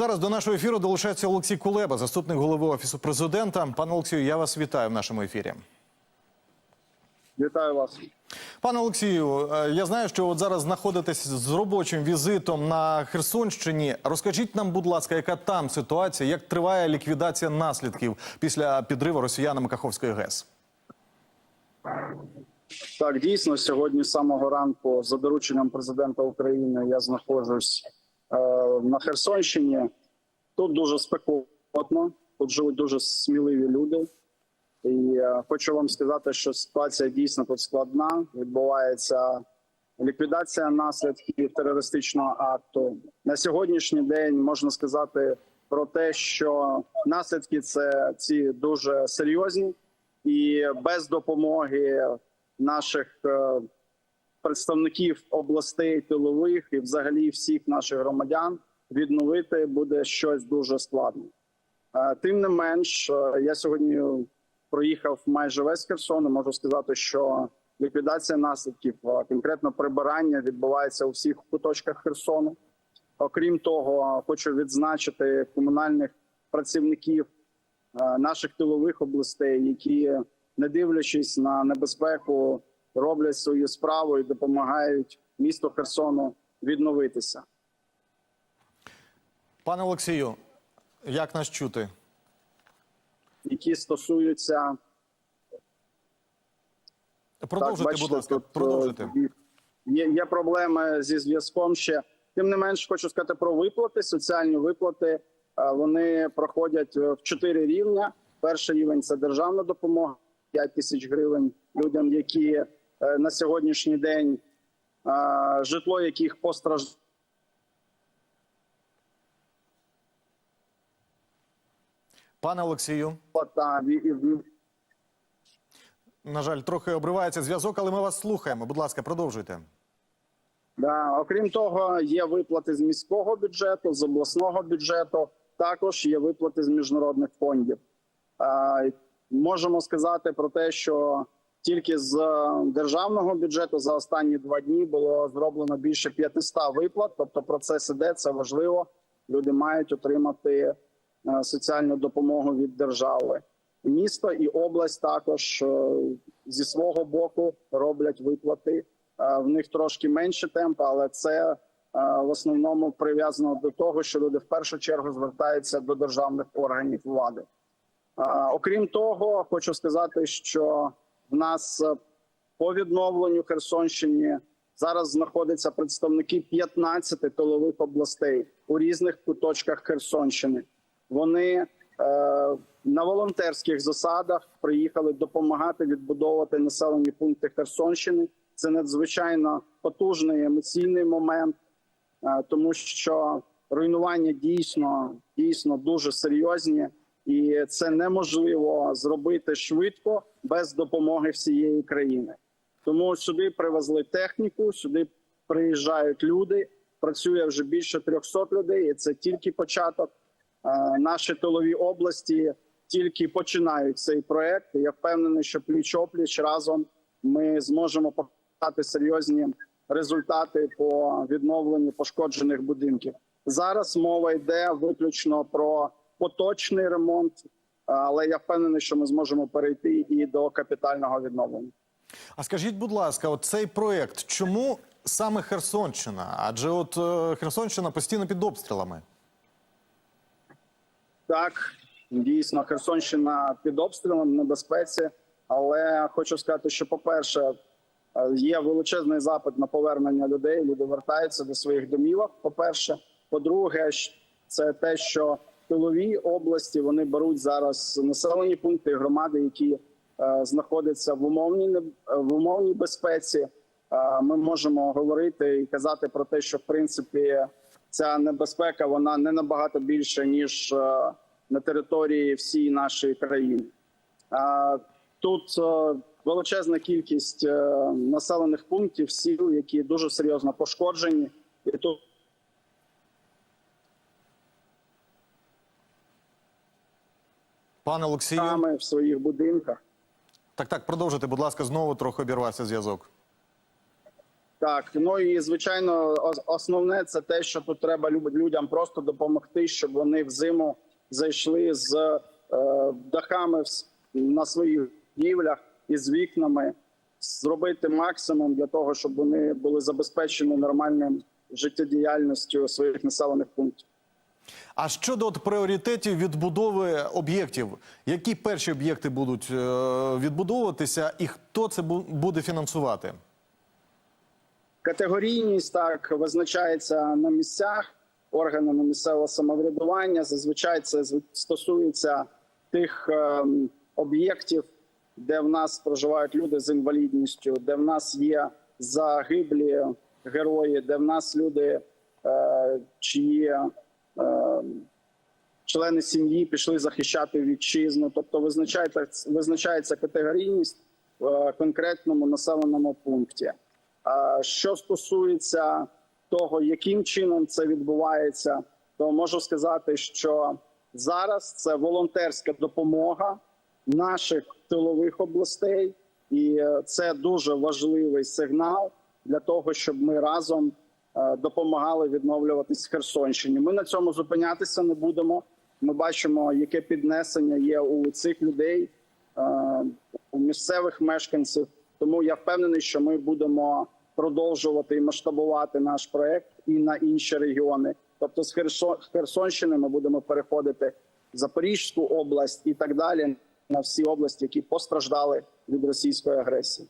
зараз до нашого ефіру долучається Олексій Кулеба, заступник голови офісу президента. Пане Олексію, я вас вітаю в нашому ефірі. Вітаю вас. Пане Олексію, е, я знаю, що от зараз знаходитесь з робочим візитом на Херсонщині. Розкажіть нам, будь ласка, яка там ситуація, як триває ліквідація наслідків після підриву росіянами Каховської ГЕС? Так, дійсно, сьогодні з самого ранку, за дорученням президента України, я знаходжусь на Херсонщині. Тут дуже спекотно, тут живуть дуже сміливі люди. І е, хочу вам сказати, що ситуація дійсно тут складна. Відбувається ліквідація наслідків терористичного акту. На сьогоднішній день можна сказати про те, що наслідки це ці дуже серйозні, і без допомоги наших е, представників областей тилових і взагалі всіх наших громадян відновити буде щось дуже складно. Е, Тим не менш, е, я сьогодні проїхав майже весь Херсон. і Можу сказати, що ліквідація наслідків, е, конкретно прибирання, відбувається у всіх куточках Херсону. Окрім того, хочу відзначити комунальних працівників наших тилових областей, які, не дивлячись на небезпеку, роблять свою справу і допомагають місту Херсону відновитися. Пане Олексію, як нас чути? Які стосуються Продовжуйте, бачите, будь ласка, тут, е, продовжуйте. Є, є проблеми зі зв'язком ще. Тим не менш, хочу сказати про виплати. Соціальні виплати е, вони проходять е, в чотири рівня. Перший рівень це державна допомога, 5 тисяч гривень людям, які на сьогоднішній день е, житло яких постраждало. Пане Олексію, на жаль, трохи обривається зв'язок, але ми вас слухаємо. Будь ласка, продовжуйте. Да. Окрім того, є виплати з міського бюджету, з обласного бюджету. Також є виплати з міжнародних фондів. Е, можемо сказати про те, що тільки з е, державного бюджету за останні два дні було зроблено більше 500 виплат. Тобто, процес іде, це важливо. Люди мають отримати е, соціальну допомогу від держави. Місто і область також е, зі свого боку роблять виплати. В них трошки менше темп, але це в основному прив'язано до того, що люди в першу чергу звертаються до державних органів влади. Окрім того, хочу сказати, що в нас е, по відновленню Херсонщині зараз знаходяться представники 15 тилових областей у різних куточках Херсонщини. Вони е, на волонтерських засадах приїхали допомагати відбудовувати населені пункти Херсонщини. Це надзвичайно потужний емоційний момент, е, тому що руйнування дійсно дійсно дуже серйозні, і це неможливо зробити швидко без допомоги всієї країни. Тому сюди привезли техніку, сюди приїжджають люди. Працює вже більше 300 людей. і Це тільки початок. Наші тилові області тільки починають цей проект. Я впевнений, що пліч опліч разом ми зможемо показати серйозні результати по відновленню пошкоджених будинків. Зараз мова йде виключно про поточний ремонт, але я впевнений, що ми зможемо перейти і до капітального відновлення. А скажіть, будь ласка, от цей проєкт, чому саме Херсонщина? Адже от е, Херсонщина постійно під обстрілами. Так, дійсно, Херсонщина під обстрілом небезпеці. Але хочу сказати, що, по-перше, е, є величезний запит на повернення людей. Люди вертаються до своїх домівок. По-перше, по-друге, це те, що тилові області вони беруть зараз населені пункти громади, які е, знаходяться в умовній в умовній безпеці. Е, Ми можемо говорити і казати про те, що в принципі ця небезпека вона не набагато більша ніж е, на території всієї нашої країни. Тут величезна кількість населених пунктів, сіл, які дуже серйозно пошкоджені, і тут Пане Олексію, саме в своїх будинках. так, так, продовжуйте, будь ласка, знову трохи обірвався зв'язок. Так, ну і звичайно, основне це те, що тут треба людям просто допомогти, щоб вони взиму зайшли з е, дахами на своїх будівлях і з вікнами, зробити максимум для того, щоб вони були забезпечені нормальним життєдіяльністю своїх населених пунктів. А щодо от пріоритетів відбудови об'єктів, які перші об'єкти будуть е, відбудовуватися, і хто це буде фінансувати? Категорійність так визначається на місцях органами місцевого самоврядування. Зазвичай це стосується тих ем, об'єктів, де в нас проживають люди з інвалідністю, де в нас є загиблі герої, де в нас люди, е, чиї члени сім'ї пішли захищати вітчизну. Тобто визначається, визначається категорійність в е, конкретному населеному пункті. А Що стосується того, яким чином це відбувається, то можу сказати, що зараз це волонтерська допомога наших тилових областей, і е, це дуже важливий сигнал для того, щоб ми разом е, допомагали відновлюватись Херсонщині. Ми на цьому зупинятися не будемо. Ми бачимо, яке піднесення є у цих людей, е, у місцевих мешканців. Тому я впевнений, що ми будемо продовжувати і масштабувати наш проект і на інші регіони. Тобто, з Херсон- Херсонщини ми будемо переходити в Запорізьку область і так далі на всі області, які постраждали від російської агресії.